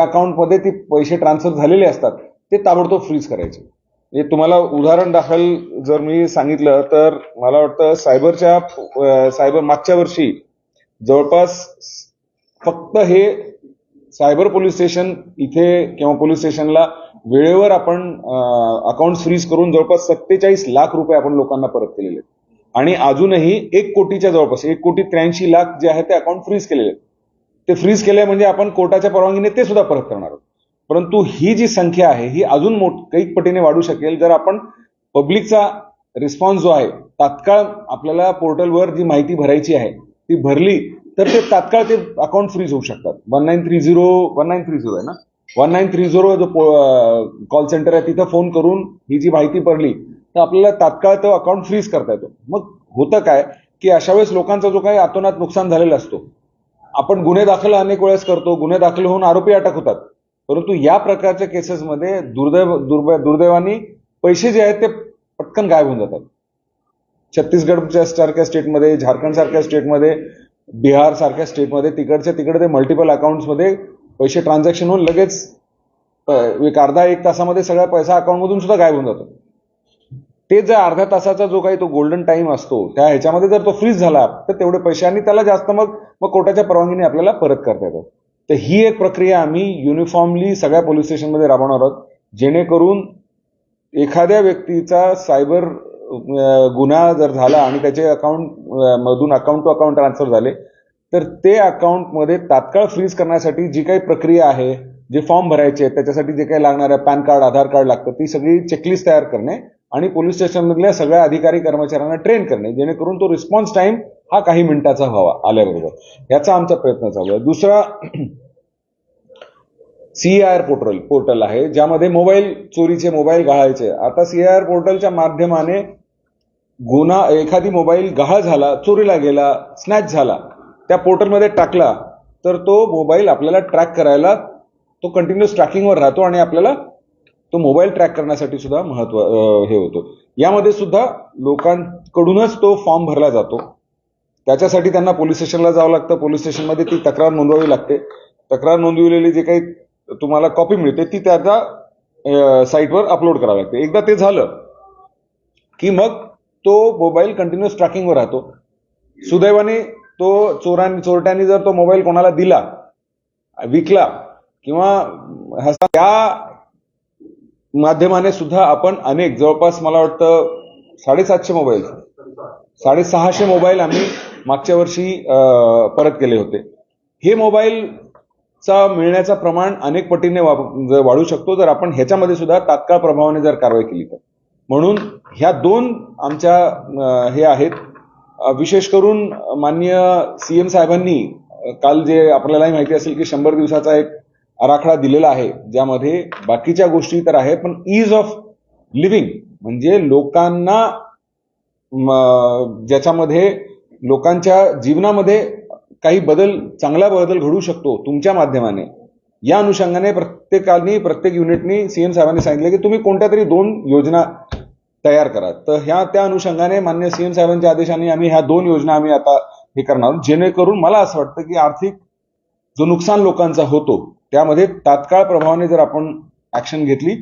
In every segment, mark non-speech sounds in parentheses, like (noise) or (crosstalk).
अकाउंटमध्ये ते पैसे ट्रान्सफर झालेले असतात ते ताबडतोब फ्रीज करायचे म्हणजे तुम्हाला उदाहरण दाखल जर मी सांगितलं तर मला वाटतं सायबरच्या सायबर मागच्या वर्षी जवळपास फक्त हे सायबर पोलीस स्टेशन इथे किंवा पोलीस स्टेशनला वेळेवर आपण अकाउंट फ्रीज करून जवळपास सत्तेचाळीस लाख रुपये आपण लोकांना परत केलेले आहेत. आणि अजूनही एक कोटीच्या जवळपास एक कोटी त्र्याऐंशी लाख जे आहे ते अकाउंट फ्रीज केलेले आहेत. ते फ्रीज केले म्हणजे आपण कोर्टाच्या परवानगीने ते सुद्धा परत करणार आहोत. परंतु ही जी संख्या आहे ही अजून मोठ कैक पटीने वाढू शकेल जर आपण पब्लिकचा रिस्पॉन्स जो आहे तात्काळ आपल्याला पोर्टलवर जी माहिती भरायची आहे ती भरली तर ते तात्काळ ते अकाउंट फ्रीज होऊ शकतात. One nine three zero one nine three zero आहे ना? वन नाईन थ्री झिरो जो कॉल सेंटर आहे तिथं फोन करून ही जी माहिती भरली तर आपल्याला तात्काळ तो अकाउंट फ्रीज करता येतो. मग होतं काय की अशा वेळेस लोकांचा जो काही अतोनात नुकसान झालेला असतो आपण गुन्हे दाखल अनेक वेळेस करतो गुन्हे दाखल होऊन आरोपी अटक होतात. परंतु या प्रकारच्या केसेसमध्ये दुर्दैव दुर्ब दुर्दैवानी पैसे जे आहेत ते पटकन गायब होऊन जातात. छत्तीसगडच्या सारख्या स्टेटमध्ये झारखंड सारख्या स्टेटमध्ये बिहार सारख्या स्टेटमध्ये तिकडच्या तिकडे ते मल्टिपल अकाउंट्समध्ये पैसे ट्रान्झॅक्शन होऊन लगेच एक अर्धा एक तासामध्ये सगळा पैसा अकाउंटमधून सुद्धा गायब होऊन जातो. ते जर अर्ध्या तासाचा जो काही तो गोल्डन टाइम असतो त्या ह्याच्यामध्ये जर तो फ्रीज झाला तर तेवढे पैसे आणि त्याला जास्त मग मग कोर्टाच्या परवानगीने आपल्याला परत करता येतं. तर ही एक प्रक्रिया आम्ही युनिफॉर्मली सगळ्या पोलीस स्टेशनमध्ये राबवणार आहोत जेणेकरून एखाद्या व्यक्तीचा सायबर गुन्हा जर झाला आणि त्याचे अकाउंट मधून अकाउंट टू अकाउंट ट्रान्सफर झाले तर ते अकाउंटमध्ये तात्काळ फ्रीज करण्यासाठी जी काही प्रक्रिया आहे जे फॉर्म भरायचे आहेत त्याच्यासाठी जे काही लागणार आहे पॅन कार्ड आधार कार्ड लागतं ती सगळी चेकलिस्ट तयार करणे आणि पोलीस स्टेशनमधल्या सगळ्या अधिकारी कर्मचाऱ्यांना ट्रेन करणे जेणेकरून तो रिस्पॉन्स टाइम हा काही मिनिटाचा व्हावा आल्याबरोबर. याचा आमचा प्रयत्न चालू आहे. दुसरा सीआर पोर्टल पोर्टल आहे ज्यामध्ये मोबाईल चोरीचे मोबाईल गहाळायचे. आता सीआर पोर्टलच्या माध्यमाने गुन्हा एखादी मोबाईल गहाळ झाला चोरीला गेला स्नॅच झाला त्या पोर्टलमध्ये टाकला तर तो मोबाईल आपल्याला ट्रॅक करायला तो कंटिन्युअस ट्रॅकिंगवर राहतो आणि आपल्याला तो मोबाईल ट्रॅक करण्यासाठी सुद्धा महत्त्व हे होतो. यामध्ये सुद्धा लोकांकडूनच तो फॉर्म भरला जातो. त्याच्यासाठी त्यांना पोलीस स्टेशनला जावं लागतं. पोलीस स्टेशनमध्ये ती तक्रार नोंदवावी लागते. तक्रार नोंदवलेली जे काही तुम्हाला कॉपी मिळते ती त्याच्या साईटवर अपलोड करावी लागते. एकदा ते झालं की मग तो मोबाईल कंटिन्युअस ट्रॅकिंगवर राहतो. सुदैवाने तो चोरांनी चोरट्यांनी जर तो मोबाईल कोणाला दिला विकला किंवा ह्या त्या माध्यमाने सुद्धा आपण अनेक जवळपास मला वाटतं साडेसातशे मोबाईल साडेसहाशे मोबाईल आम्ही मागच्या वर्षी परत केले होते. हे मोबाईलचा मिळण्याचं प्रमाण अनेक पटीने वा- जर वाढू शकतो. जर आपण ह्याच्यामध्ये सुद्धा तात्काळ प्रभावाने जर कारवाई केली तर. म्हणून ह्या दोन आमच्या हे आहेत. विशेष करून माननीय सी एम साहेबांनी काल जे आपल्यालाही माहिती असेल की शंभर दिवसाचा एक आराखडा दिलेला आहे ज्यामध्ये बाकीच्या गोष्टी तर आहेत पण इज ऑफ लिव्हिंग म्हणजे लोकांना ज्याच्यामध्ये लोकांच्या जीवनामध्ये काही बदल चांगला बदल घडू शकतो तुमच्या माध्यमाने. या अनुषंगाने प्रत्येकाने प्रत्येक युनिटनी सीएम साहेबांनी सांगितलं की तुम्ही कोणत्या तरी दोन योजना तयार करा. तर ह्या त्या अनुषंगाने मान्य सीएम साहेबांच्या आदेशाने आम्ही ह्या दोन योजना आम्ही आता हे करणार आहोत. जेणेकरून मला असं वाटतं की आर्थिक जो नुकसान लोकांचा होतो त्यामध्ये तात्काळ प्रभावाने जर आपण ऍक्शन घेतली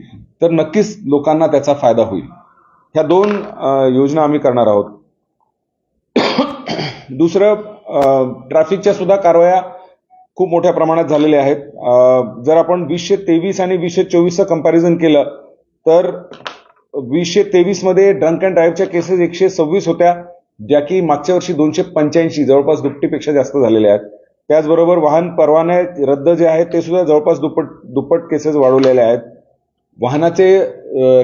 तर नक्कीच लोकांना त्याचा फायदा होईल. ह्या दोन योजना आम्ही करणार आहोत. दुसरं ट्रॅफिकच्या सुद्धा कारवाया खूप मोठ्या प्रमाणात झालेल्या आहेत. जर आपण वीसशे तेवीस आणि वीसशे चोवीसचं कंपॅरिझन केलं तर वीसशे तेवीसमध्ये ड्रंक अँड ड्राईव्हच्या केसेस एकशे सव्वीस होत्या ज्या की मागच्या वर्षी दोनशे पंच्याऐंशी जवळपास दुपटीपेक्षा जास्त झालेल्या आहेत. त्याचबरोबर वाहन परवाने रद्द जे आहेत ते सुद्धा जवळपास दुप्पट दुप्पट केसेस वाढवलेले आहेत. वाहनाचे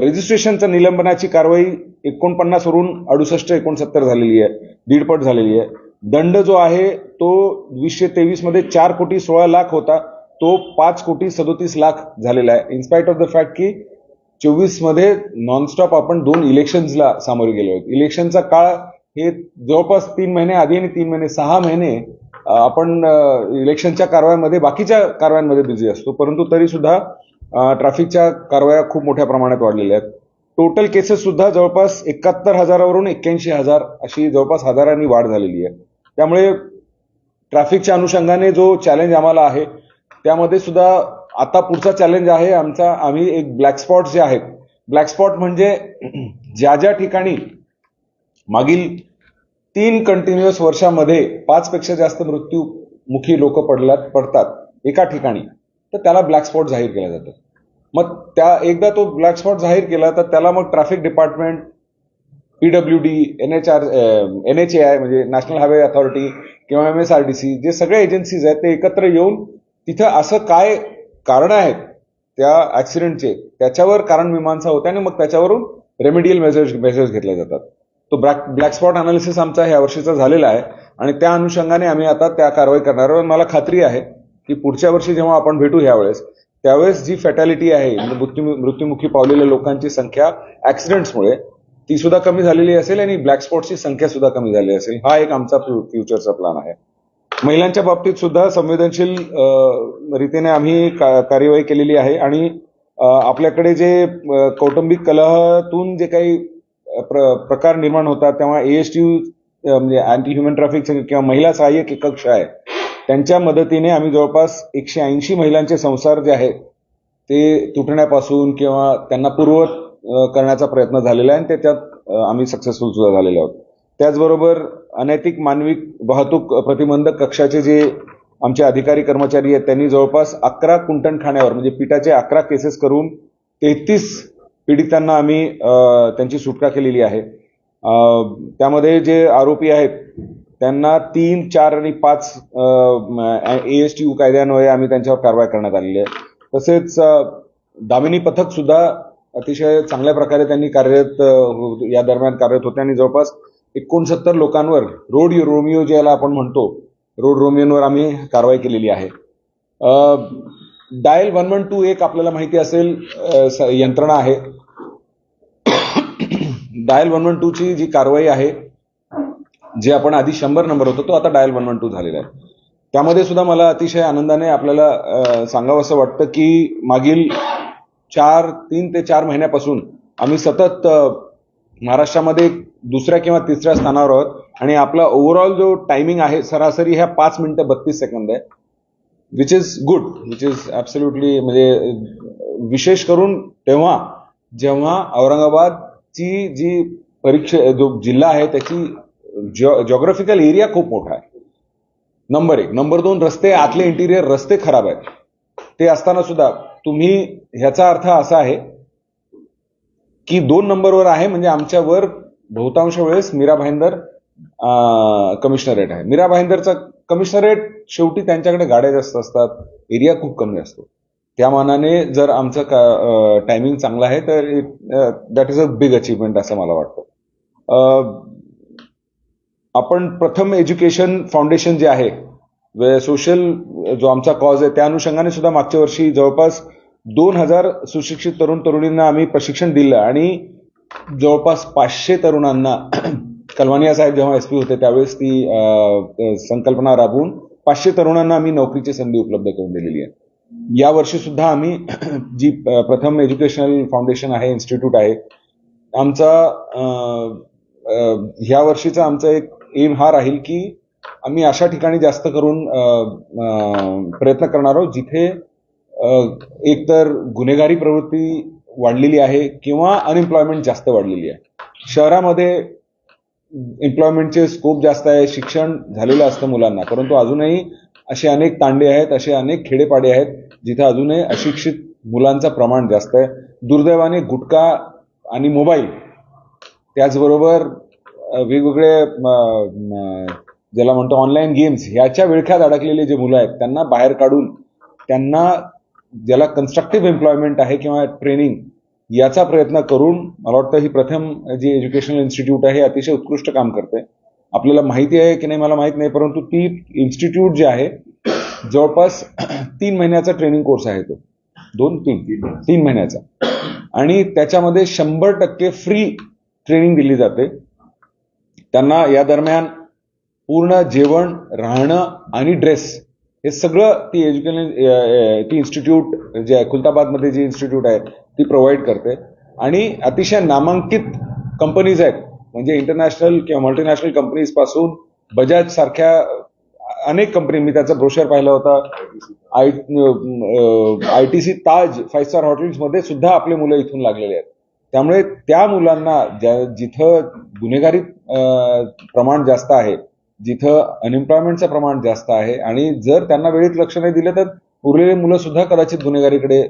रजिस्ट्रेशनच्या निलंबनाची कारवाई एकोणपन्नासवरून अडुसष्ट एकोणसत्तर झालेली आहे. दीडपट झालेली आहे. दंड जो आहे तो वीसशे तेवीसमध्ये चार कोटी सोळा लाख होता. तो पाच कोटी सदोतीस लाख झालेला आहे. इन्स्पाइट ऑफ द फॅक्ट की चोवीसमध्ये नॉनस्टॉप आपण दोन इलेक्शन्सला सामोरे गेलो आहोत. इलेक्शनचा काळ हे जवळपास तीन महिने आधी आणि तीन महिने सहा महिने आपण इलेक्शनच्या कारवायांमध्ये बाकीच्या कारवायांमध्ये बिझी असतो. परंतु तरी सुद्धा ट्रॅफिकच्या कारवाया खूप मोठ्या प्रमाणात वाढलेल्या आहेत. टोटल केसेस सुद्धा जवळपास एकाहत्तर हजारावरून एक्क्याऐंशी हजार अशी जवळपास हजारांनी वाढ झालेली आहे. त्यामुळे ट्रॅफिकच्या अनुषंगाने जो चॅलेंज आम्हाला आहे त्यामध्ये सुद्धा आता पुढचा चॅलेंज आहे आमचा. आम्ही एक ब्लॅक स्पॉट जे आहेत ब्लॅक स्पॉट म्हणजे (clears throat) ज्या ज्या ठिकाणी मागील तीन कंटिन्युअस वर्षामध्ये पाचपेक्षा जास्त मृत्यूमुखी लोक पडल्यात पडतात एका ठिकाणी. तर त्याला ब्लॅक स्पॉट जाहीर केला जातो. मग त्या एकदा तो ब्लॅक स्पॉट जाहीर केला तर त्याला मग traffic department P W D N H R N H A I म्हणजे नॅशनल हायवे अथॉरिटी किंवा M S R D C जे सगळे एजन्सीज आहेत ते एकत्र येऊन तिथं असं काय कारण आहेत त्या ॲक्सिडेंटचे त्याच्यावर कारण मीमांसा होते आणि मग त्याच्यावरून रेमेडियल मेजर्स मेजर्स घेतले जातात. तो ब्लॅक ब्लॅक स्पॉट अनालिसिस आमचा ह्या वर्षीचा झालेला आहे. आणि त्या अनुषंगाने आम्ही आता त्या कारवाई करणार आहोत. मला खात्री आहे की पुढच्या वर्षी जेव्हा आपण भेटू ह्यावेळेस त्यावेळेस जी फॅटॅलिटी आहे म्हणजे मृत्यू मृत्युमुखी पावलेल्या लोकांची संख्या ऍक्सिडेंट्समुळे ती सुद्धा कमी झालेली असेल आणि ब्लॅक स्पॉटची संख्या सुद्धा कमी झाली असेल. हा एक आमचा फ्युचरचा प्लॅन आहे. महिलांच्या बाबतीत सुद्धा संवेदनशील रीतीने आम्ही का- कार्यवाही केलेली आहे. आणि आपल्याकडे जे कौटुंबिक कलहातून जे काही प्र- प्रकार निर्माण होतात. तेव्हा एएसटी म्हणजे अँटी ह्युमन ट्रॅफिक किंवा महिला सहाय्यक कक्ष आहे. त्यांच्या मदतीने आम्ही जवळपास एकशे ऐंशी महिलांचे संसार जे आहेत ते तुटण्यापासून किंवा त्यांना पूर्वत करण्याचा प्रयत्न झालेला आहे आणि ते त्यात आम्ही सक्सेसफुल सुद्धा झालेले आहोत. त्याचबरोबर अनैतिक मानवी वाहतूक प्रतिबंधक कक्षाचे जे आमचे अधिकारी कर्मचारी आहेत त्यांनी जवळपास अकरा कुंटणखान्यावर म्हणजे पिठाचे अकरा केसेस करून तेहतीस पीडितांना आम्ही त्यांची सुटका केलेली आहे. त्यामध्ये जे आरोपी आहेत त्यांना तीन चार आणि पाच ए एस टी यू कायद्यान्वये आम्ही त्यांच्यावर कारवाई करण्यात आलेली आहे. तसेच दामिनी पथक सुद्धा अतिशय चांगल्या प्रकारे त्यांनी कार्यरत हो, या दरम्यान कार्यरत होते आणि जवळपास एकोणसत्तर लोकांवर रोड रोमिओ ज्याला आपण म्हणतो रोड रोमिओवर आम्ही कारवाई केलेली आहे. डायल वन वन टू एक आपल्याला माहिती असेल यंत्रणा आहे. डायल वन वन टू ची जी कारवाई आहे जे आपण आधी शंभर नंबर होतो तो आता डायल वन वन टू झालेला आहे. त्यामध्ये सुद्धा मला अतिशय आनंदाने आपल्याला सांगावं असं वाटतं की मागील चार तीन ते चार महिन्यापासून आम्ही सतत महाराष्ट्रामध्ये दुसऱ्या किंवा तिसऱ्या स्थानावर आहोत आणि आपला ओव्हरऑल जो टायमिंग आहे सरासरी ह्या पाच मिनिटं बत्तीस सेकंद आहे. Which is good which is absolutely म्हणजे विशेष करून तेव्हा जेव्हा औरंगाबादची जी परीक्षा जो जिल्हा आहे त्याची जॉ जॉग्राफिकल एरिया खूप मोठा आहे. नंबर एक. नंबर दोन रस्ते आतले इंटिरियर रस्ते खराब आहेत. ते असताना सुद्धा तुम्ही ह्याचा अर्थ असा आहे की दोन नंबरवर आहे म्हणजे आमच्यावर बहुतांश वेळेस मीरा भाईंदर कमिशनरेट आहे मीरा भाईंदरचा कमिशनरेट शेवटी त्यांच्याकडे गाड्या जास्त असतात एरिया खूप कमी असतो. त्या मानाने जर आमचं टायमिंग चांगला आहे तर that is a big achievement असं मला वाटतं. आपण प्रथम एज्युकेशन फाउंडेशन जे आहे सोशल जो आमचा कॉज आहे त्या अनुषंगाने सुद्धा मागच्या वर्षी जवळपास दोन हजार सुशिक्षित तरुण तरुणींना आम्ही प्रशिक्षण दिलं आणि जवळपास पाचशे तरुणांना कलवानिया साहेब जेव्हा एस पी होते त्यावेळेस ती संकल्पना राबवून पाचशे तरुणांना आम्ही नोकरीची संधी उपलब्ध करून दिलेली आहे. या वर्षी सुद्धा आम्ही (clears throat) जी प्रथम एज्युकेशनल फाउंडेशन आहे इन्स्टिट्यूट आहे आमचा ह्या वर्षीचा आमचा एक एम हा राहील की आम्ही अशा ठिकाणी जास्त करून प्रयत्न करणार आहोत जिथे एकतर गुन्हेगारी प्रवृत्ती वाढलेली आहे किंवा अनएम्प्लॉयमेंट जास्त वाढलेली आहे. शहरामध्ये एम्प्लॉयमेंटचे स्कोप जास्त आहे शिक्षण झालेलं असतं मुलांना. परंतु अजूनही असे अनेक तांडे आहेत असे अनेक खेडेपाडे आहेत जिथे अजूनही अशिक्षित मुलांचं प्रमाण जास्त आहे. दुर्दैवाने गुटखा आणि मोबाईल त्याचबरोबर वेगवेगळे ज्याला म्हणतो ऑनलाईन गेम्स ह्याच्या विळख्यात अडकलेले जे मुलं आहेत त्यांना बाहेर काढून त्यांना ज्याला कन्स्ट्रक्टिव्ह एम्प्लॉयमेंट आहे किंवा ट्रेनिंग याचा प्रयत्न करून मला वाटतं ही प्रथम जी एज्युकेशनल इन्स्टिट्यूट आहे अतिशय उत्कृष्ट काम करते. आपल्याला माहिती आहे की नाही मला माहीत नाही परंतु ती इन्स्टिट्यूट जे आहे जवळपास (clears throat) तीन महिन्याचा ट्रेनिंग कोर्स आहे तो. दोन तीन तीन महिन्याचा. आणि त्याच्यामध्ये शंभर टक्के फ्री ट्रेनिंग दिली जाते. त्यांना या दरम्यान पूर्ण जेवण राहणं आणि ड्रेस हे सगळं ती एज्युकेशन ती इन्स्टिट्यूट जे आहे खुलताबादमध्ये जी इन्स्टिट्यूट आहे ती प्रोव्हाइड करते. आणि अतिशय नामांकित कंपनीज आहेत. म्हणजे इंटरनॅशनल किंवा मल्टीनॅशनल कंपनीजपासून बजाज सारख्या अनेक कंपनी मी त्याचा ब्रोशर पाहिला होता. I I T C Taj five star हॉटेल्समध्ये सुद्धा आपले मुलं इथून लागलेले आहेत. त्यामुळे त्या मुलांना ज्या जिथं गुन्हेगारी प्रमाण जास्त आहे जिथं अनएम्प्लॉयमेंटचं प्रमाण जास्त आहे आणि जर त्यांना वेळेत लक्ष नाही दिलं तर उरलेली मुलं सुद्धा कदाचित गुन्हेगारीकडे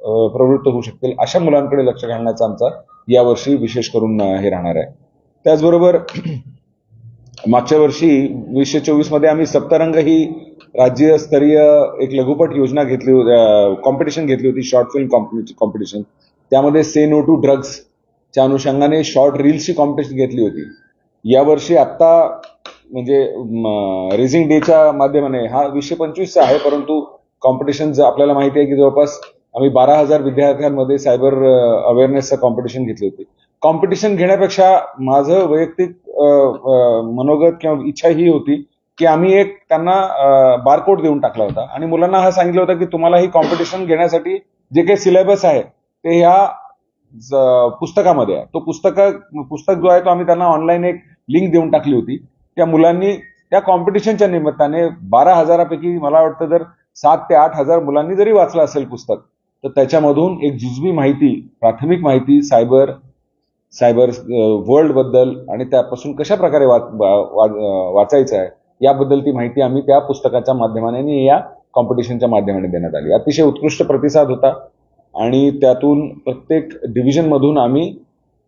प्रवृत्त होऊ शकतील. अशा मुलांकडे लक्ष घालण्याचा आमचा यावर्षी विशेष करून हे राहणार आहे. त्याचबरोबर (clears throat) मागच्या वर्षी वीसशे चोवीसमध्ये आम्ही सप्तरंग ही राज्यस्तरीय एक लघुपट योजना घेतली कॉम्पिटिशन घेतली होती शॉर्ट फिल्म कॉम्पिटिशन त्यामध्ये से नो टू ड्रग्सच्या अनुषंगाने शॉर्ट रील्सची कॉम्पिटिशन घेतली होती. यावर्षी आत्ता म्हणजे रेझिंग डेच्या माध्यमाने हा वीसशे पंचवीसचा आहे परंतु कॉम्पिटिशन आपल्याला माहिती आहे की जवळपास आम्ही बारा हजार विद्यार्थ्यांमध्ये सायबर अवेअरनेसचं कॉम्पिटिशन घेतले होते. कॉम्पिटिशन घेण्यापेक्षा माझं वैयक्तिक मनोगत किंवा इच्छा ही होती की आम्ही एक त्यांना बारकोड देऊन टाकला होता. आणि मुलांना हा सांगितलं होतं की तुम्हाला ही कॉम्पिटिशन घेण्यासाठी जे काही सिलेबस आहे ते ह्या पुस्तकामध्ये आहे. तो पुस्तक पुस्तक जो आहे तो आम्ही त्यांना ऑनलाईन एक लिंक देऊन टाकली होती. त्या मुलांनी त्या कॉम्पिटिशनच्या निमित्ताने बारा हजारापैकी मला वाटतं जर सात ते आठ हजार मुलांनी जरी वाचलं असेल पुस्तक तर त्याच्यामधून एक जुजबी माहिती प्राथमिक माहिती सायबर सायबर वर्ल्डबद्दल आणि त्यापासून कशा प्रकारे वा, वा- वाचायचं आहे याबद्दल ती माहिती आम्ही त्या पुस्तकाच्या माध्यमाने आणि या कॉम्पिटिशनच्या माध्यमाने देण्यात आली. अतिशय उत्कृष्ट प्रतिसाद होता आणि त्यातून प्रत्येक डिव्हिजनमधून आम्ही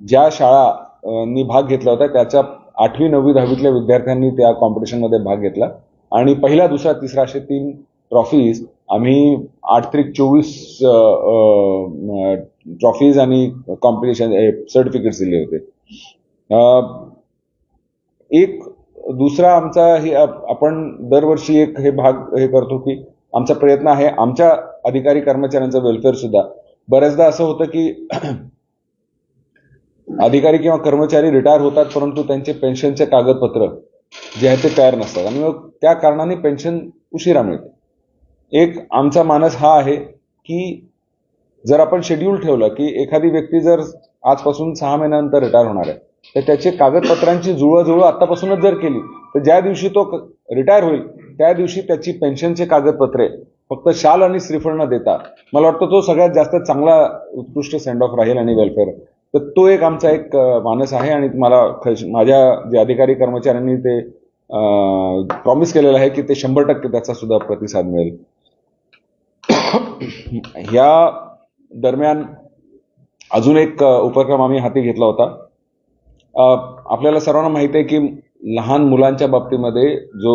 ज्या शाळांनी भाग घेतला होता त्याच्या आठवी नववी दहावीतल्या विद्यार्थ्यांनी त्या कॉम्पिटिशनमध्ये भाग घेतला. आणि पहिला दुसरा तिसरा असे तीन ट्रॉफीज आम्ही आठ त्रिक चोवीस ट्रॉफीज आणि कॉम्पिटिशन सर्टिफिकेट्स दिले होते. एक दुसरा आमचा हे आपण दरवर्षी एक हे भाग हे करतो की आमचा प्रयत्न आहे. आमच्या अधिकारी कर्मचाऱ्यांचा वेलफेअर सुद्धा. बऱ्याचदा असं होतं की अधिकारी किंवा कर्मचारी रिटायर होतात परंतु त्यांचे पेन्शनचे कागदपत्र जे आहे ते तयार नसतात. आणि मग त्या कारणाने पेन्शन उशिरा मिळते. एक आमचा मानस हा आहे की जर आपण शेड्यूल ठेवलं की एखादी व्यक्ती जर आजपासून सहा महिन्यानंतर रिटायर होणार आहे तर त्याचे कागदपत्रांची जुळवाजुळव आतापासूनच जर केली तर ज्या दिवशी तो रिटायर होईल त्या दिवशी त्याची पेन्शनचे कागदपत्रे फक्त शाल आणि श्रीफळ न देता मला वाटतं तो सगळ्यात जास्त चांगला उत्कृष्ट सेंड ऑफ राहील आणि वेलफेअर तर तो एक आमचा एक मानस आहे आणि मला खर्च माझ्या जे अधिकारी कर्मचाऱ्यांनी ते प्रॉमिस केलेलं आहे की ते शंभर टक्के त्याचा सुद्धा प्रतिसाद मिळेल. ह्या दरम्यान अजून एक उपक्रम आम्ही हाती घेतला होता. आपल्याला सर्वांना माहिती आहे की लहान मुलांच्या बाबतीमध्ये जो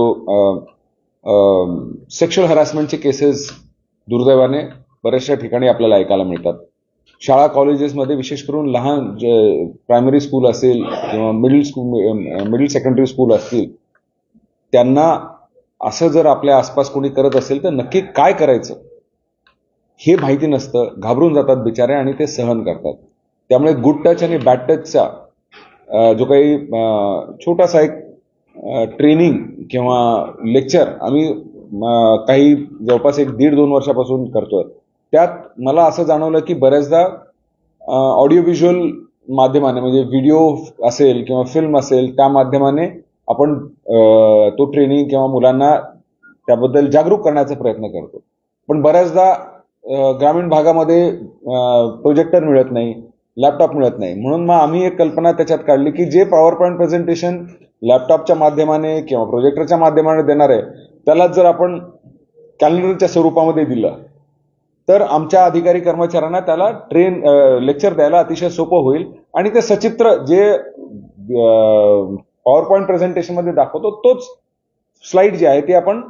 सेक्शुअल हरासमेंटचे केसेस दुर्दैवाने बऱ्याचशा ठिकाणी आपल्याला ऐकायला मिळतात. शाळा कॉलेजेसमध्ये विशेष करून लहान जे प्रायमरी स्कूल असेल किंवा middle school middle secondary school असतील त्यांना असं जर आपल्या आसपास कोणी करत असेल तर नक्की काय करायचं? हे माहिती नसतं घाबरून जातात बिचारे आणि ते सहन करतात. त्यामुळे गुड टच आणि बॅड टचचा जो काही छोटासा एक ट्रेनिंग किंवा लेक्चर आम्ही काही जवळपास एक दीड दोन वर्षापासून करतोय. त्यात मला असं जाणवलं की बऱ्याचदा ऑडिओ व्हिज्युअल माध्यमाने म्हणजे व्हिडिओ असेल किंवा फिल्म असेल त्या माध्यमाने आपण तो ट्रेनिंग किंवा मुलांना त्याबद्दल जागरूक करण्याचा प्रयत्न करतो. पण बऱ्याचदा ग्रामीण भागामध्ये प्रोजेक्टर मिळत नाही लॅपटॉप मिळत नाही. म्हणून मग आम्ही एक कल्पना त्याच्यात काढली की जे पॉवर पॉईंट प्रेझेंटेशन लॅपटॉपच्या माध्यमाने किंवा प्रोजेक्टरच्या माध्यमाने देणार आहे त्यालाच जर आपण कॅलेंडरच्या स्वरूपामध्ये दिलं तर आमच्या अधिकारी कर्मचाऱ्यांना त्याला ट्रेन लेक्चर द्यायला अतिशय सोपं होईल. आणि ते सचित्र जे पॉवर पॉईंट प्रेझेंटेशनमध्ये दाखवतो तोच स्लाइड जी आहे ती आपण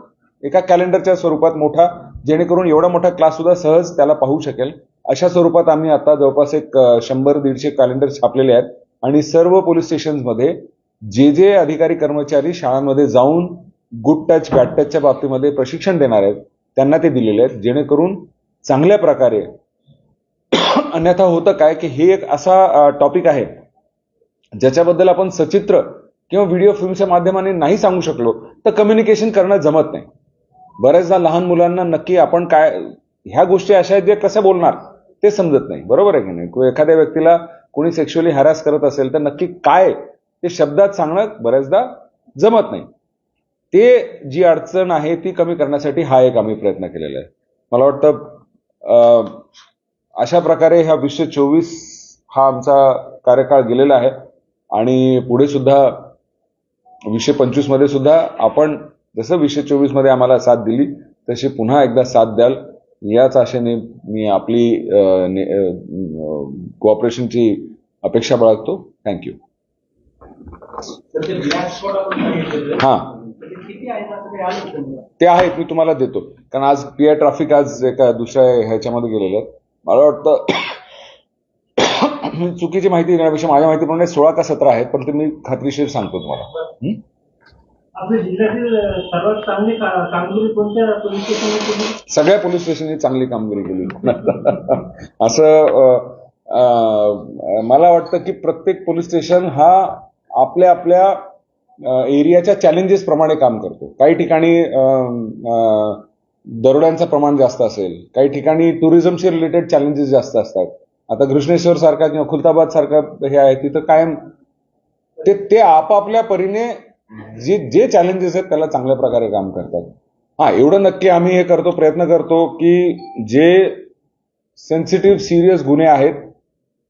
एका कॅलेंडरच्या स्वरूपात मोठा जेणेकरून एवढा मोठा क्लास सुद्धा सहज त्याला पाहू शकेल. अशा स्वरूपात आम्ही आता जवळपास एक शंभर दीडशे कॅलेंडर छापलेले आहेत. आणि सर्व पोलीस स्टेशन्समध्ये जे जे अधिकारी कर्मचारी शाळांमध्ये जाऊन गुड टच बॅड टचच्या बाबतीमध्ये प्रशिक्षण देणार आहेत त्यांना ते दिलेले आहेत. जेणेकरून चांगल्या प्रकारे. अन्यथा होतं काय की हे एक असा टॉपिक आहे ज्याच्याबद्दल आपण सचित्र किंवा व्हिडिओ फिल्मच्या माध्यमाने नाही सांगू शकलो तर कम्युनिकेशन करणं जमत नाही. बऱ्याचदा लहान मुलांना नक्की आपण काय ह्या गोष्टी अशा आहेत जे कसं बोलणार ते समजत नाही. बरोबर आहे की नाही? को- एखाद्या व्यक्तीला कोणी सेक्शुअली हॅरास करत असेल तर नक्की काय ते शब्दात सांगणं बऱ्याचदा जमत नाही. ते जी अडचण आहे ती कमी करण्यासाठी हा एक आम्ही प्रयत्न केलेला आहे. मला वाटतं अशा प्रकारे हा वीसशे चोवीस हा आमचा कार्यकाळ गेलेला आहे. आणि पुढे सुद्धा वीसशे पंचवीसमध्ये सुद्धा आपण जसं वीसशे चोवीसमध्ये आम्हाला साथ दिली तशी पुन्हा एकदा साथ द्याल. याच आशेने मी आपली कोऑपरेशनची अपेक्षा बाळगतो. थँक्यू हां? ते आहेत मी तुम्हाला देतो. कारण आज पी आय ट्रॅफिक आज एका दुसऱ्या ह्याच्यामध्ये गेलेलं आहे. मला वाटतं (coughs) चुकीची माहिती देण्यापेक्षा माझ्या माहितीप्रमाणे सोळा का सतरा आहेत पण ते मी खात्रीशीर सांगतो तुम्हाला. सगळ्या पोलीस स्टेशननी चांगली कामगिरी केली. (laughs) असं मला वाटतं की प्रत्येक पोलीस स्टेशन हा आपल्या आपल्या एरियाच्या चॅलेंजेस प्रमाणे काम करतो. काही ठिकाणी दरोड्यांचं प्रमाण जास्त असेल. काही ठिकाणी टुरिझमशी रिलेटेड चॅलेंजेस जास्त असतात. आता घृष्णेश्वर सारखा किंवा खुलताबाद सारखा हे आहे तिथं कायम ते ते आपापल्या परीने जे जे चॅलेंजेस आहेत त्याला चांगल्या प्रकारे काम करतात. हा एवढं नक्की आम्ही हे करतो प्रयत्न करतो की जे सेन्सिटिव्ह सिरियस गुन्हे आहेत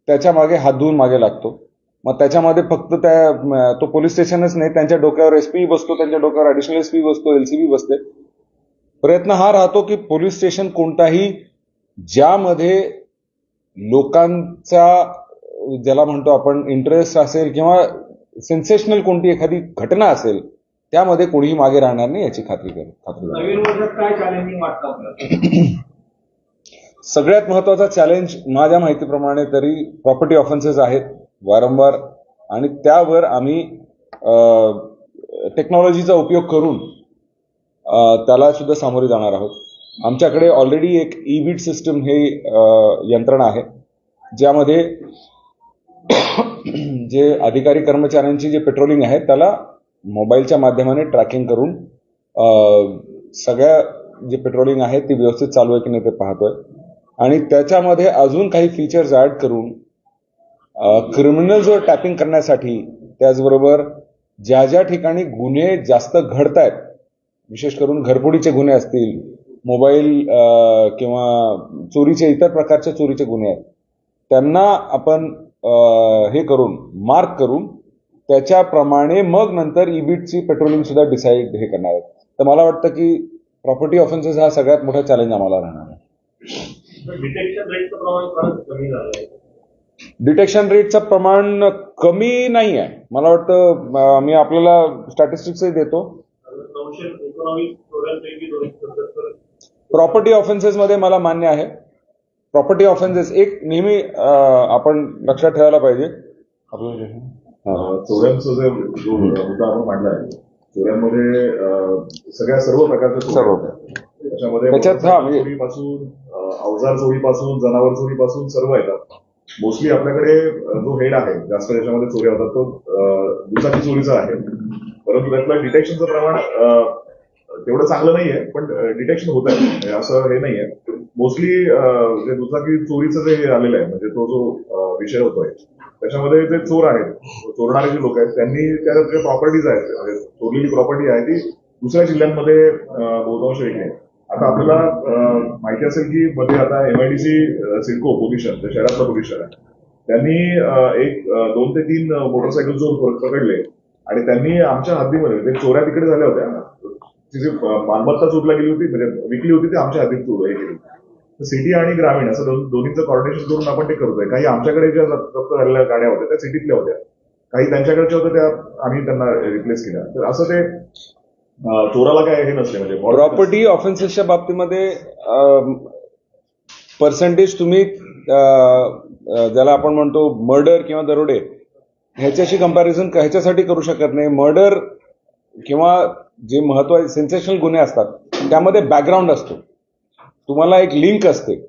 त्याच्यामागे हात धुवून मागे लागतो. मग त्याच्यामध्ये फक्त त्या तो पोलीस स्टेशनच नाही त्यांच्या डोक्यावर एसपी बसतो त्यांच्या डोक्यावर ऍडिशनल एसपी बसतो एलसीबी बसते. प्रयत्न हा राहतो की पोलीस स्टेशन कोणताही ज्यामध्ये लोकांचा ज्याला म्हणतो आपण इंटरेस्ट असेल किंवा सेन्सेशनल कोणती एखादी घटना असेल त्यामध्ये कोणीही मागे राहणार नाही याची खात्री कर खात्री (clears throat) सगळ्यात महत्त्वाचा चॅलेंज माझ्या माहितीप्रमाणे तरी प्रॉपर्टी ऑफेन्सेस आहेत वारंवार. आणि त्यावर आम्ही टेक्नॉलॉजीचा उपयोग करून त्याला सुद्धा सामोरे जाणार आहोत. आमच्याकडे ऑलरेडी एक ई बीट सिस्टम हे यंत्रणा आहे. ज्यामध्ये (coughs) जे अधिकारी कर्मचाऱ्यांची जे पेट्रोलिंग आहे त्याला मोबाईलच्या माध्यमाने ट्रॅकिंग करून सगळ्या जे पेट्रोलिंग आहे ती व्यवस्थित चालू आहे की नाही ते पाहतोय. आणि त्याच्यामध्ये अजून काही फीचर्स ऍड करून क्रिमिनल्सवर टॅपिंग करण्यासाठी त्याचबरोबर ज्या ज्या ठिकाणी गुन्हे जास्त घडत आहेत विशेष करून घरफोडीचे गुन्हे असतील मोबाईल किंवा चोरीचे इतर प्रकारचे चोरीचे गुन्हे आहेत. त्यांना आपण हे करून मार्क करून त्याच्याप्रमाणे मग नंतर ईबीटची पेट्रोलिंग सुद्धा डिसाईड हे करणार आहेत. तर मला वाटतं की प्रॉपर्टी ऑफेन्सेस हा सगळ्यात मोठा चॅलेंज आम्हाला राहणार आहे. डिटेक्शन रेटचं प्रमाण कमी झालं आहे डिटेक्शन रेटचं प्रमाण कमी नाही आहे मला वाटतं मी आपल्याला स्टॅटिस्टिक्सही देतो. प्रॉपर्टी ऑफेन्सेस मध्ये मला मान्य आहे. प्रॉपर्टी ऑफेन्सेस एक नेहमी आपण लक्षात ठेवायला पाहिजे. चोऱ्यांचं जे मुद्दा आपण मांडला आहे चोऱ्यांमध्ये सगळ्या सर्व प्रकारच्या चोऱ्या सर्व. होतात. त्याच्यामध्ये त्याच्यात हा, म्हणजे- चोरीपासून अवजार चोरीपासून जनावर चोरीपासून सर्व येतात. मोस्टली आपल्याकडे जो हेड आहे जास्त त्याच्यामध्ये चोऱ्या होतात तो दुचाकी चोरीचा आहे. परंतु त्यातलं डिटेक्शनचं प्रमाण तेवढं चांगलं नाहीये पण डिटेक्शन होत आहे. म्हणजे असं हे नाहीये. मोस्टली जे दुचाकी चोरीचं जे हे आलेलं आहे म्हणजे तो जो विषय होतोय त्याच्यामध्ये जे चोर आहेत चोरणारे जे लोक आहेत त्यांनी त्या जे प्रॉपर्टीज आहेत म्हणजे चोरलेली प्रॉपर्टी आहे ती दुसऱ्या जिल्ह्यांमध्ये बहुतांश एक आहे. आता आपल्याला माहिती असेल की मध्ये आता एमआयडीसी सिडको पोझिशन जे शहरातलं पोझिशन आहे त्यांनी एक दोन ते तीन मोटरसायकल चोर पकडले. आणि त्यांनी आमच्या हद्दीमध्ये ते चोऱ्या तिकडे झाल्या होत्या. ती जी अं, मालमत्ता गेली होती म्हणजे विकली होती ती आमच्या हातीत चूर हे केली सिटी आणि ग्रामीण असं दोन- दोन्हीचं कॉर्डिनेशन करून आपण ते करतोय. काही आमच्याकडे ज्या जप्त झालेल्या गाड्या होत्या त्या सिटीतल्या होत्या. काही त्यांच्याकडच्या होत्या त्या आम्ही त्यांना रिप्लेस केल्या. तर असं ते चोराला काय हे नसते म्हणजे प्रॉपर्टी ऑफेन्सेसच्या बाबतीमध्ये पर्सेंटेज तुम्ही ज्याला आपण म्हणतो मर्डर किंवा दरोडे ह्याच्याशी कंपॅरिझन ह्याच्यासाठी करू शकत नाही. मर्डर किंवा जे महत्त्वाचे सेन्सेशनल गुन्हे असतात त्यामध्ये बॅकग्राऊंड असतो. तुम्हाला एक लिंक असते.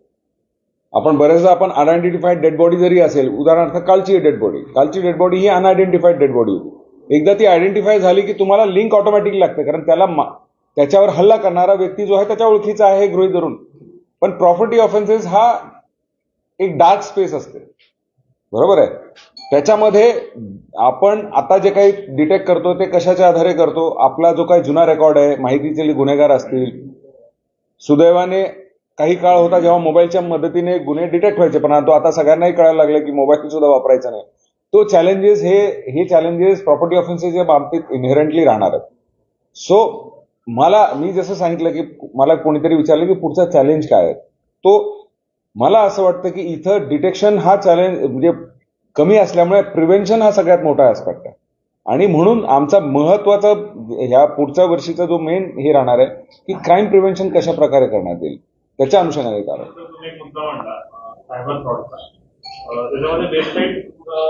आपण बरेचदा आपण अनआयडेंटिफाईड डेड बॉडी जरी असेल उदाहरणार्थ कालची डेड बॉडी कालची डेड बॉडी ही अनआयडेंटिफाईड डेड बॉडी होती. एकदा ती आयडेंटिफाय झाली की तुम्हाला लिंक ऑटोमॅटिक लागते कारण त्याला मा- त्याच्यावर हल्ला करणारा व्यक्ती जो आहे त्याच्या ओळखीचा आहे हे धरून. पण प्रॉपर्टी ऑफेन्सेस हा एक डार्क स्पेस असते. बरोबर आहे? त्याच्यामध्ये आपण आता जे काही डिटेक्ट करतो ते कशाच्या आधारे करतो? आपला जो काही जुना रेकॉर्ड आहे माहितीचे गुन्हेगार असतील. सुदैवाने काही काळ होता जेव्हा मोबाईलच्या मदतीने गुन्हे डिटेक्ट व्हायचे पण तो आता सगळ्यांनाही कळायला लागलं की मोबाईल सुद्धा वापरायचा नाही. तो चॅलेंजेस हे हे चॅलेंजेस प्रॉपर्टी ऑफेन्सेसच्या बाबतीत इनहेरंटली राहणार आहेत. सो मला मी जसं सांगितलं की मला कोणीतरी विचारलं की पुढचा चॅलेंज काय आहे? तो मला असं वाटतं की इथं डिटेक्शन हा चॅलेंज म्हणजे कमी असल्यामुळे प्रिव्हेन्शन हा सगळ्यात मोठा ऍस्पेक्ट आहे. आणि म्हणून आमचा महत्त्वाचा ह्या पुढच्या वर्षीचा जो मेन हे राहणार आहे की क्राईम प्रिव्हेन्शन कशा प्रकारे करण्यात येईल त्याच्या अनुषंगाने कारण त्याच्यामध्ये वेबसाईट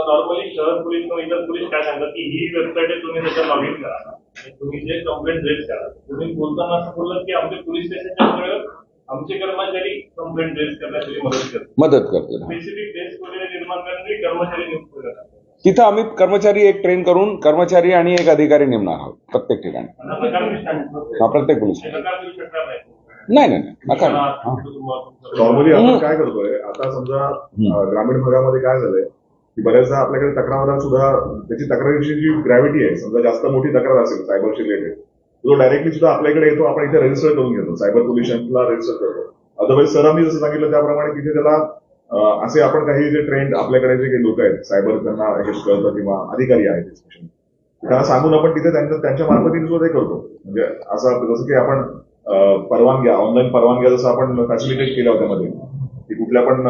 नॉर्मली शहर पोलीस किंवा इतर पोलीस काय सांगतात की ही वेबसाईट आहे तुम्ही त्याच्या लॉग इन करा तुम्ही जे कंप्लेंट रेज करा. तुम्ही बोलताना असं बोललात की आमचे पोलीस स्टेशनच्या आमचे कर्मचारी कंप्लेंट रेज करण्यासाठी मदत करतात मदत करते स्पेसिफिक डेस्क वगैरे निर्माण कर्मचारी नियुक्त करतात तिथं आम्ही कर्मचारी एक ट्रेन करून कर्मचारी आणि एक अधिकारी नेमणार आहोत प्रत्येक ठिकाणी देऊ शकणार हा प्रत्येक पोलीस नाही. नकार देऊ शकणार नाही नाही नाही नाही नका नाही. हा. नॉर्मली हम्म. आपण काय करतोय आता समजा अं, ग्रामीण भागामध्ये काय झालंय की बऱ्याचदा आपल्याकडे तक्रारदार सुद्धा त्याची तक्रारीची जी ग्रॅव्हिटी आहे समजा जास्त मोठी तक्रार असेल सायबरशी रिलेटेड तो डायरेक्टली सुद्धा आपल्याकडे येतो आपण इथे रजिस्टर करून घेतो. सायबर पोल्युशनला रजिस्टर करतो. अदरवाईज सरांनी जसं सांगितलं त्याप्रमाणे तिथे त्याला असे आपण काही जे ट्रेंड आपल्याकडे जे काही लोक आहेत सायबर त्यांना कळतं किंवा अधिकारी आहेत स्पेशली त्यांना सांगून आपण तिथे त्यांच्या त्यांच्या मार्फतीने सुद्धा ते करतो. म्हणजे असं जसं की आपण परवानग्या ऑनलाईन परवानग्या जसं आपण फॅसिलिटेट केल्या होत्या मध्ये की कुठल्या पण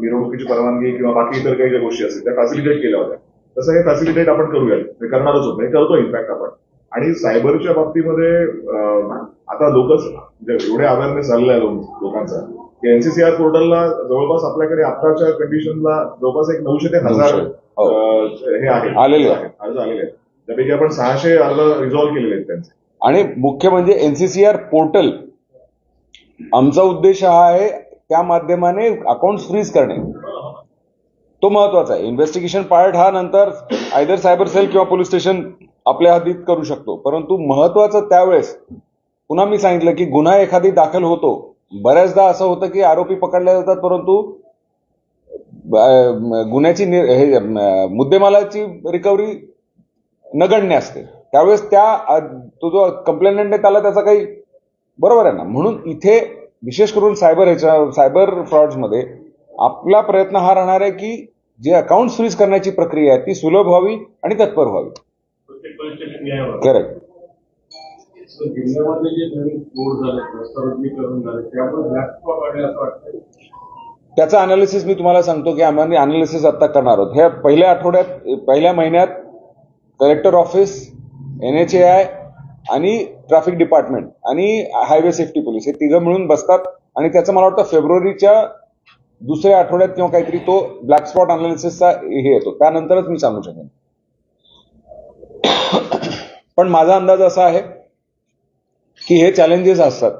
मिरवणुकीची परवानगी किंवा बाकी इतर काही ज्या गोष्टी असतील त्या फॅसिलिटेट केल्या होत्या. तसं हे फॅसिलिटेट आपण करूयात. हे करणारच होतो हे करतो इनफॅक्ट आपण. आणि सायबरच्या बाबतीमध्ये आता लोकच म्हणजे एवढे अवेअरनेस झालेला आहे लोक- लोकांचा की एनसीसीआर पोर्टलला जवळपास आपल्याकडे आताच्या कंडिशनला जवळपास एक नऊशे ते हजार. हो. हे आहे आलेले आहेत. अर्ज आलेले आहेत त्यापैकी आपण सहाशे अर्ज रिझॉल्व्ह केलेले आहेत त्यांचे आणि मुख्य म्हणजे एनसीसीआर पोर्टल आमचा उद्देश हा आहे त्या माध्यमाने अकाउंट फ्रीज करणे तो महत्त्वाचा आहे इन्व्हेस्टिगेशन पार्ट हा नंतर आयदर सायबर सेल किंवा पोलीस स्टेशन आपल्या हद्दीत करू शकतो. परंतु महत्वाचं त्यावेळेस पुन्हा मी सांगितलं की गुन्हा एखादी दाखल होतो. बऱ्याचदा असं होतं की आरोपी पकडले जातात परंतु गुन्ह्याची नि- हे मुद्देमालाची रिकव्हरी नगण्य असते. त्यावेळेस त्या तो जो कंप्लेनंट आहे त्याला त्याचा काही बरोबर आहे ना? म्हणून इथे विशेष करून सायबर ह्याच्या सायबर फ्रॉड्समध्ये आपला प्रयत्न हा राहणार आहे की जे अकाउंट फ्रीज करण्याची प्रक्रिया आहे ती सुलभ व्हावी आणि तत्पर व्हावी प्रत्येक पोलीस स्टेशन घ्यावं करेक्ट जिल्ह्यामध्ये जे नवीन बोर्ड झाले रस्तारोगीकरण झाले त्यामुळे ब्लॅक स्पॉट वाढले असं वाटतं त्याचा अनालिसिस मी तुम्हाला सांगतो की आम्ही अनालिसिस आता करणार आहोत. ह्या पहिल्या आठवड्यात पहिल्या महिन्यात collector office N H A I आणि ट्रॅफिक डिपार्टमेंट आणि हायवे सेफ्टी पोलीस हे तिघं मिळून बसतात. आणि त्याचं मला वाटतं फेब्रुवारीच्या दुसऱ्या आठवड्यात किंवा काहीतरी तो ब्लॅक स्पॉट अनालिसिसचा हे येतो. त्यानंतरच मी सांगू शकेन. पण माझा अंदाज असा आहे की हे चॅलेंजेस असतात.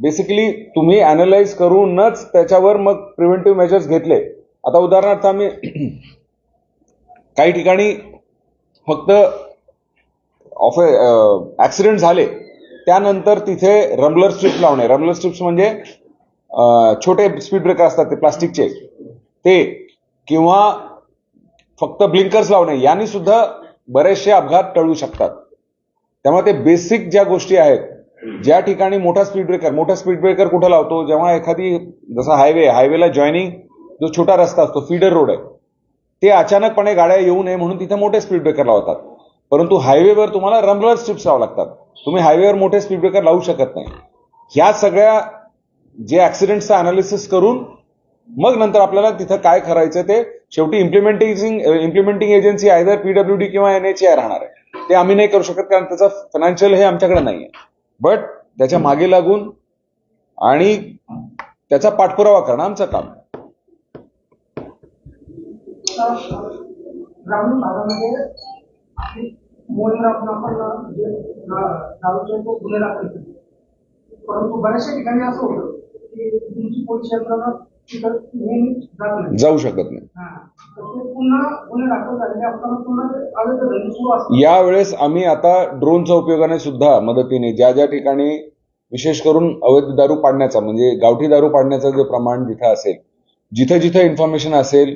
बेसिकली तुम्ही अनालाइज करूनच त्याच्यावर मग प्रिव्हेंटिव्ह मेजर्स घेतले. आता उदाहरणार्थ आम्ही (clears throat) काही ठिकाणी फक्त ऑफ ॲक्सिडेंट झाले. त्यानंतर तिथे रमलर स्ट्रिप्स लावणे. रमलर स्ट्रिप्स म्हणजे छोटे स्पीड ब्रेकर असतात ते प्लास्टिकचे ते किंवा फक्त ब्लिंकर्स लावणे. यांनी सुद्धा बरेचसे अपघात टळू शकतात. त्यामुळे ते बेसिक ज्या गोष्टी आहेत ज्या ठिकाणी मोठा स्पीड ब्रेकर मोठा स्पीड ब्रेकर कुठं लावतो? जेव्हा एखादी जसा हायवे हायवेला जॉईनिंग जो छोटा रस्ता असतो फीडर रोड आहे ते अचानकपणे गाड्या येऊ नये म्हणून तिथे मोठे स्पीड ब्रेकर लावतात. परंतु हायवेवर तुम्हाला रमलर स्ट्रिप्स लावा लागतात. तुम्ही हायवेवर मोठे स्पीड ब्रेकर लावू शकत नाही. ह्या सगळ्या जे ऍक्सिडेंटचं अनालिसिस करून मग नंतर आपल्याला तिथं काय करायचं ते शेवटी implementing implementing agency either PWD किंवा एन एच आय राहणार आहे. ते आम्ही नाही करू शकत कारण त्याचं फायनान्शियल हे आमच्याकडे नाही आहे बट त्याच्यामागे लागून आणि त्याचा पाठपुरावा करणं आमचं काम ग्रामीण भागामध्ये आपण गुन्हे दाखल परंतु बऱ्याचशा ठिकाणी असं होतं की तुमची पोलीस यंत्रणा जाऊ शकत नाही. यावेळेस आम्ही आता ड्रोनच्या उपयोगाने सुद्धा मदतीने ज्या ज्या ठिकाणी विशेष करून अवैध दारू पाडण्याचा म्हणजे गावठी दारू पाडण्याचं जे प्रमाण जिथं असेल जिथं जिथं इन्फॉर्मेशन असेल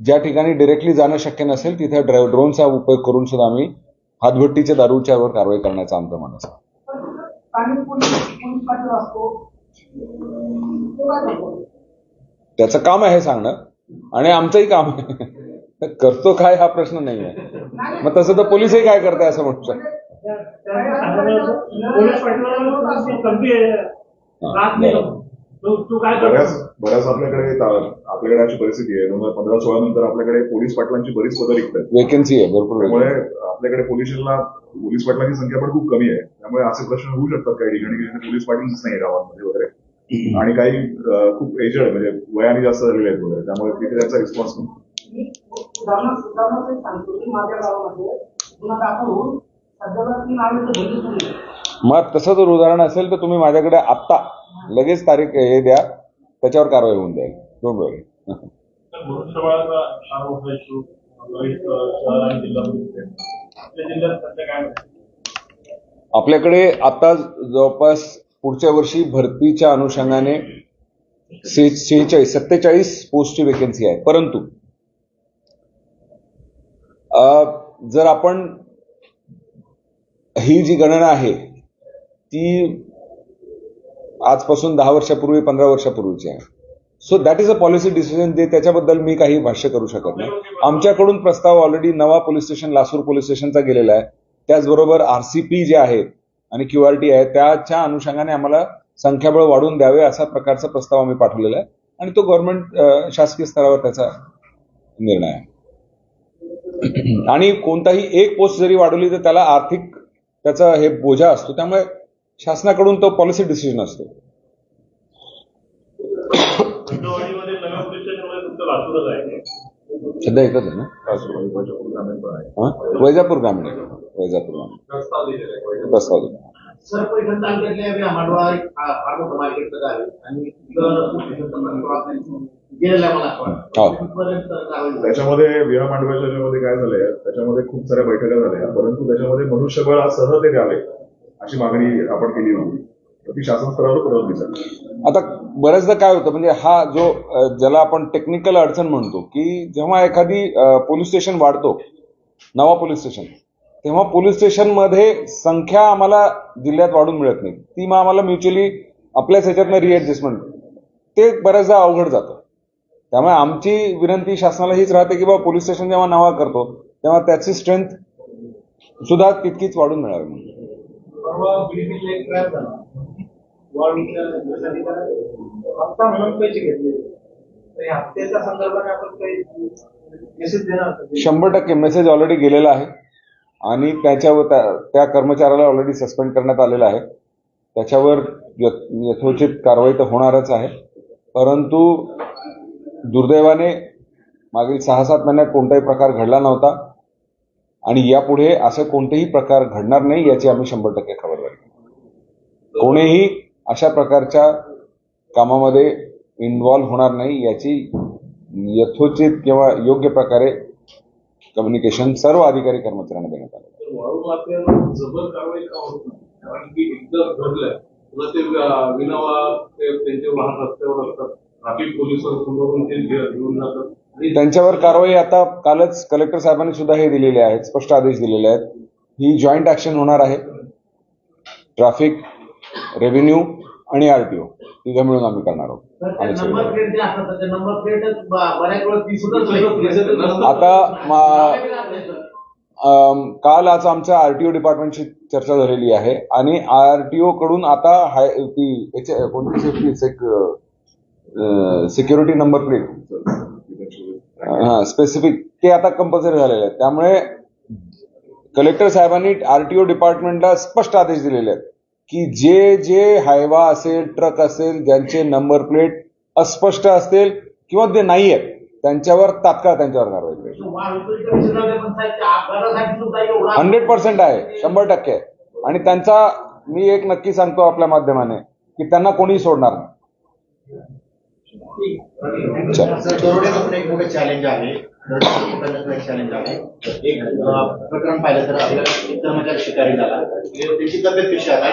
ज्या ठिकाणी डिरेक्टली जाणं शक्य नसेल तिथे ड्राय- ड्रोनचा उपयोग करून सुद्धा आम्ही हातभट्टीच्या दारूच्यावर कारवाई करण्याचा आमचा मानस आहे. त्याचं काम आहे सांगणं. आणि आमचंही काम आहे. करतो काय हा प्रश्न नाही आहे मग तसं तर पोलीसही काय करताय असं म्हणू शकतो. पोलीस पाटलांना कमी राहत नाही. तू तू काय बऱ्याच करतो बऱ्याच आपल्याकडे ता- आपल्याकडे अशी परिस्थिती आहे. दोन हजार पंधरा सोळा नंतर आपल्याकडे पोलीस पाटलांची बरीच पदं रिक्त आहेत वेकेन्सी आहे भरपूर त्यामुळे. आपल्याकडे पोलिसांना पोलीस पाटलांची संख्या पण खूप कमी आहे. त्यामुळे असे प्रश्न होऊ शकतात काही ठिकाणी पोलीस पाटीलच नाही गावांमध्ये वगैरे. आणि काही खूप एजड म्हणजे वयाने जास्त झालेले आहेत वगैरे त्यामुळे तिथे त्यांचा रिस्पॉन्स नाही. मग तसं जर उदाहरण असेल तर तुम्ही माझ्याकडे आत्ता लगेच तारीख हे द्या. त्याच्यावर कारवाई होऊन जाईल. काय म्हणतात? आपल्याकडे आता जवळपास पुढच्या वर्षी भरतीच्या अनुषंगाने सेहेचाळीस सत्तेचाळीस पोस्टची वेकन्सी आहे. परंतु जर आपण ही जी गणना आहे ती आजपासून दहा वर्षापूर्वी पंधरा वर्षापूर्वीची आहे. So that is a policy decision जे त्याच्याबद्दल मी काही भाष्य करू शकत नाही. आमच्याकडून प्रस्ताव ऑलरेडी नवा पोलीस स्टेशन लासूर पोलीस स्टेशनचा गेलेला आहे. त्याचबरोबर आर सी पी जे आहे आणि क्यू आर टी आहे त्याच्या अनुषंगाने आम्हाला संख्याबळ वाढवून द्यावे असा प्रकारचा प्रस्ताव आम्ही पाठवलेला आहे. आणि तो गव्हर्नमेंट शासकीय स्तरावर त्याचा निर्णय आहे. आणि कोणताही एक पोस्ट जरी वाढवली तर त्याला आर्थिक त्याचा हे बोजा असतो. त्यामुळे शासनाकडून तो पॉलिसी डिसिजन असतो. (coughs) सध्या एकच आहे ना ग्रामीण पण आहे हा? वैजापूर ग्रामीण आहे. वैजापूर ग्रामीण प्रस्ताव दिला. सर मांडवा एक आहे आणि. हो. त्याच्यामध्ये विहा मांडव्याच्या काय झालंय त्याच्यामध्ये खूप साऱ्या बैठका झाल्या परंतु त्याच्यामध्ये मनुष्यबळासह ते द्यावे अशी मागणी आपण केली होती ती शासन स्तरावर आता बऱ्याचदा काय होतं म्हणजे हा जो ज्याला आपण टेक्निकल अडचण म्हणतो की जेव्हा एखादी पोलीस स्टेशन वाढतो नवा पोलीस स्टेशन तेव्हा पोलीस स्टेशनमध्ये संख्या आम्हाला जिल्ह्यात वाढून मिळत नाही. ती मग आम्हाला म्युच्युअली आपल्याच ह्याच्यातनं रिएडजस्टमेंट ते बऱ्याचदा अवघड जातं. त्यामुळे आमची विनंती शासनाला हीच राहते की बाबा पोलीस स्टेशन जेव्हा नवा करतो तेव्हा त्याची स्ट्रेंथ सुद्धा तितकीच वाढून मिळावी हप्ता म्हणून पैसे घेतले. हप्त्याच्या संदर्भाने आपण काही मेसेज देणार शंभर टक्के मेसेज ऑलरेडी गेलेला आहे. आणि त्याच्यावर त्या- त्या कर्मचाऱ्याला ऑलरेडी सस्पेंड करण्यात आलेला आहे. त्याच्यावर यथोचित कारवाई तर होणारच आहे. परंतु दुर्दैवाने मागील सहा सात महिन्यात कोणताही प्रकार घडला नव्हता. आणि यापुढे असे कोणतेही प्रकार घडणार नाही याची आम्ही शंभर टक्के खबरदारी कोणीही अशा प्रकारच्या कामामध्ये इन्व्हॉल्व्ह होणार नाही याची यथोचित किंवा योग्य प्रकारे कम्युनिकेशन सर्व अधिकारी कर्मचाऱ्यांना देण्यात आलं तर वाळू माफियांवर जबर कारवाई का होत नाही? कारण की एकदा घडलंय. तुला ते अं, विनावा ते त्यांचे वाहन रस्त्यावर असतात. ट्रॅफिक पोलीस समोरून ते घे- घेऊन जातात. आणि त्यांच्यावर कारवाई आता कालच कलेक्टर साहेबांनी सुद्धा हे दिलेले आहेत स्पष्ट आदेश दिलेले आहेत. ही जॉईंट ऍक्शन होणार आहे. ट्रॅफिक रेव्हेन्यू आणि आरटीओ तिघं मिळून आम्ही करणार आहोत. आम्ही सगळे. आता मा- अम, काल आज आमच्या आरटीओ डिपार्टमेंटची चर्चा झालेली आहे आणि आरटीओ कडून आता हाय ती कोणती सेफ्टी एक सिक्युरिटी नंबर प्लेट स्पेसिफिक ते आता कंपल्सरी झालेले आहेत. त्यामुळे कलेक्टर साहेबांनी आरटीओ डिपार्टमेंटला स्पष्ट आदेश दिलेले आहेत. की जे जे हायवा असेल ट्रक असेल ज्यांचे नंबर प्लेट अस्पष्ट असतील किंवा ते नाही आहेत त्यांच्यावर तात्काळ त्यांच्यावर कारवाई करायची हंड्रेड पर्सेंट आहे शंभर टक्के. आहे. आणि त्यांचा मी एक नक्की सांगतो आपल्या माध्यमाने की त्यांना कोणी सोडणार नाही. चॅलेंज आहे एक चॅलेंज आहे एक प्रकरण पाहिलं तर आपल्याला कर्मचारी शिकारी झाला त्याची तब्येत कशी आता